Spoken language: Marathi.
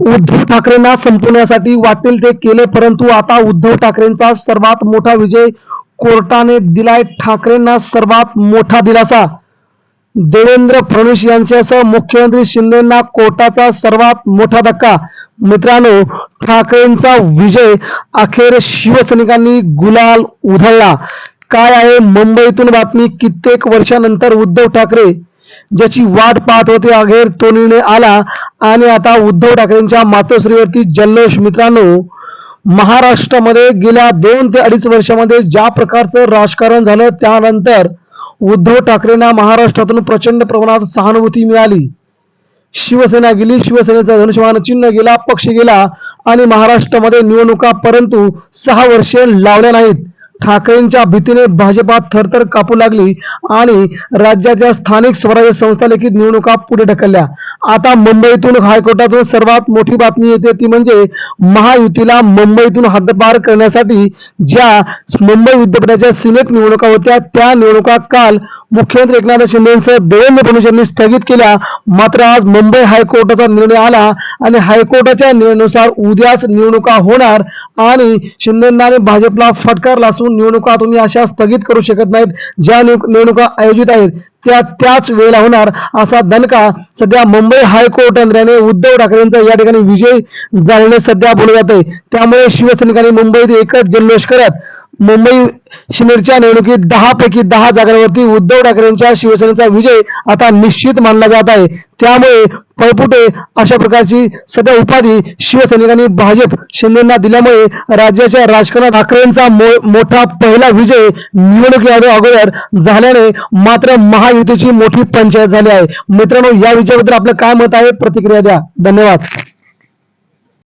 उद्धव ठाकरेंना संपवण्यासाठी वाटेल ते केले परंतु आता उद्धव ठाकरेंचा सर्वात मोठा विजय कोर्टाने दिलाय. ठाकरेंना सर्वात मोठा दिलासा. देवेंद्र फडणवीस यांच्यासह मुख्यमंत्री शिंदेना कोर्टाचा सर्वात मोठा धक्का. मित्रांनो ठाकरेंचा विजय अखेर शिवसैनिकांनी गुलाल उधळला. काय आहे मुंबईतून बातमी? कित्येक वर्षानंतर उद्धव ठाकरे ज्याची वाट पाहत होते अखेर तो निर्णय आला. आणि आता उद्धव ठाकरेंच्या मातोश्रीवरती जल्लोष. मित्रांनो महाराष्ट्रामध्ये गेल्या दोन ते अडीच वर्षामध्ये ज्या प्रकारचं राजकारण झालं त्यानंतर उद्धव ठाकरेंना महाराष्ट्रातून प्रचंड प्रमाणात सहानुभूती मिळाली. शिवसेना गेली शिवसेनेचा धनुष्यमान चिन्ह गेला पक्ष गेला आणि महाराष्ट्रामध्ये निवडणुका परंतु सहा वर्षे लावल्या नाहीत. ठाकरेंच्या भीतीने भाजपात थरथर कापू लागली आणि राज्याच्या स्थानिक स्वराज्य संस्था लेखित निवडणुका पुढे ढकलल्या. आता मुंबईतून हायकोर्टातून सर्वात मोठी बातमी येते ती म्हणजे महायुतीला मुंबईतून हद्दपार करण्यासाठी ज्या मुंबई विद्यापीठाच्या सिनेट निवडणुका होत्या त्या निवडणुका काल मुख्यमंत्री एकनाथ शिंदेसह देवेंद्र फडणवीस यांनी स्थगित केल्या. मात्र आज मुंबई हायकोर्टाचा निर्णय आला आणि हायकोर्टाच्या निर्णयानुसार उद्याच निवडणुका होणार आणि शिंदेना आणि भाजपला फटकारला असून निवडणुका तुम्ही अशा स्थगित करू शकत नाहीत. ज्या निवडणुका आयोजित आहेत त्या त्याच वेळेला होणार असा दणका सध्या मुंबई हायकोर्ट यंत्रणेने उद्धव ठाकरेंचा या ठिकाणी विजय झाल्याने सध्या बोलत जाते. त्यामुळे शिवसैनिकांनी मुंबईत एकच जल्लोष करत मुंबई शिमेरच्या निवडणुकीत दहा पैकी दहा जागांवरती उद्धव ठाकरेंच्या शिवसेनेचा विजय आता निश्चित मानला जात आहे. त्यामुळे पळपुटे अशा प्रकारची सध्या उपाधी शिवसैनिकांनी भाजप शिंदेना दिल्यामुळे राज्याच्या राजकारणात ठाकरेंचा मो- मोठा पहिला विजय निवडणुकी अगोदर झाल्याने मात्र महायुतीची मोठी पंचायत झाली आहे. मित्रांनो या विजयाबद्दल आपलं काय मत आहे? प्रतिक्रिया द्या. धन्यवाद.